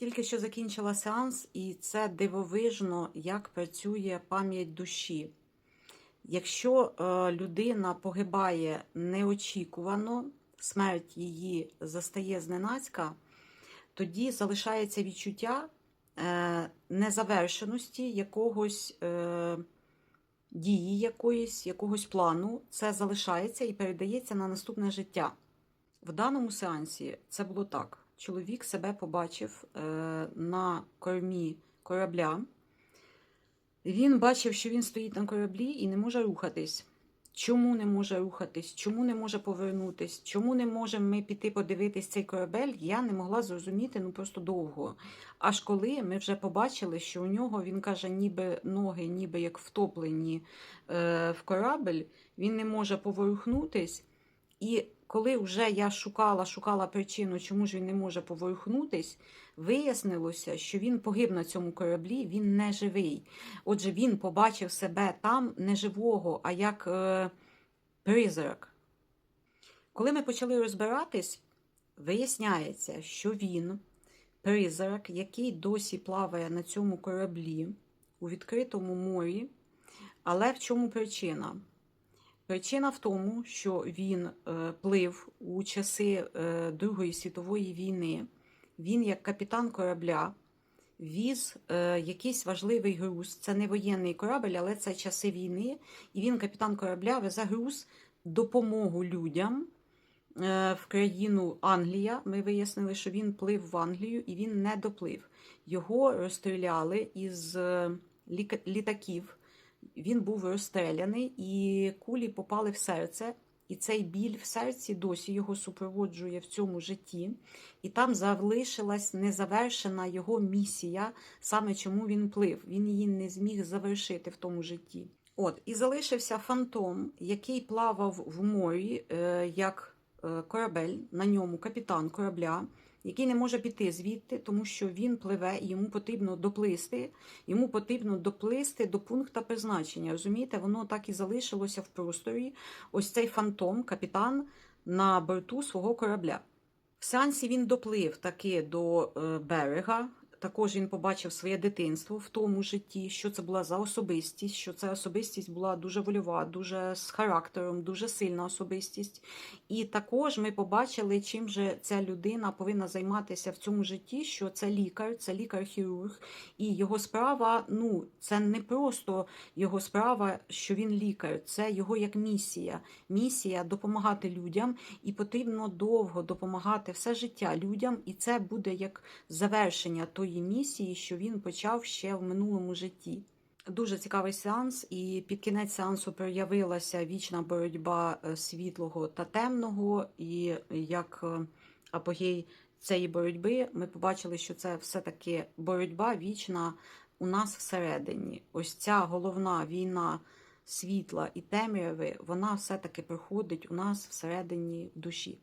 Тільки що закінчила сеанс, і це дивовижно, як працює пам'ять душі. Якщо е, людина погибає неочікувано, смерть її застає зненацька, тоді залишається відчуття е, незавершеності якогось е, дії, якоїсь, якогось плану. Це залишається і передається на наступне життя. В даному сеансі це було так: чоловік себе побачив е, на кормі корабля. Він бачив, що він стоїть на кораблі і не може рухатись. Чому не може рухатись? Чому не може повернутись? Чому не можемо ми піти подивитись цей корабель? Я не могла зрозуміти ну просто довго. Аж коли ми вже побачили, що у нього він каже, ніби ноги, ніби як втоплені е, в корабель, він не може поворухнутись. І коли вже я шукала, шукала причину, чому ж він не може поворухнутись, вияснилося, що він погиб на цьому кораблі, він не живий. Отже, він побачив себе там не живого, а як е, призрак. Коли ми почали розбиратись, виясняється, що він призрак, який досі плаває на цьому кораблі у відкритому морі. Але в чому причина? Причина в тому, що він е, плив у часи е, Другої світової війни. Він, як капітан корабля, віз е, якийсь важливий груз. Це не воєнний корабель, але це часи війни. І він, капітан корабля, везе груз допомогу людям в країну Англія. Ми вияснили, що він плив в Англію і він не доплив. Його розстріляли із літаків. Він був розстріляний, і кулі попали в серце. І цей біль в серці досі його супроводжує в цьому житті, і там залишилась незавершена його місія, саме чому він плив. Він її не зміг завершити в тому житті. От, і залишився фантом, який плавав в морі е, як е, корабель, на ньому капітан корабля, який не може піти звідти, тому що він пливе і йому потрібно доплисти. Йому потрібно доплисти до пункту призначення. Розумієте, воно так і залишилося в просторі. Ось цей фантом, капітан на борту свого корабля. В сеансі він доплив таки до е, берега. Також він побачив своє дитинство в тому житті, що це була за особистість, що ця особистість була дуже вольова, дуже з характером, дуже сильна особистість. І також ми побачили, чим же ця людина повинна займатися в цьому житті, що це лікар, це лікар-хірург, і його справа, ну, це не просто його справа, що він лікар, це його як місія. Місія допомагати людям, і потрібно довго допомагати все життя людям, і це буде як завершення тої місії, що він почав ще в минулому житті. Дуже цікавий сеанс, і під кінець сеансу проявилася вічна боротьба е, світлого та темного, і як е, апогей цієї боротьби ми побачили, що це все-таки боротьба вічна у нас всередині. Ось ця головна війна світла і темряви, вона все-таки проходить у нас всередині душі.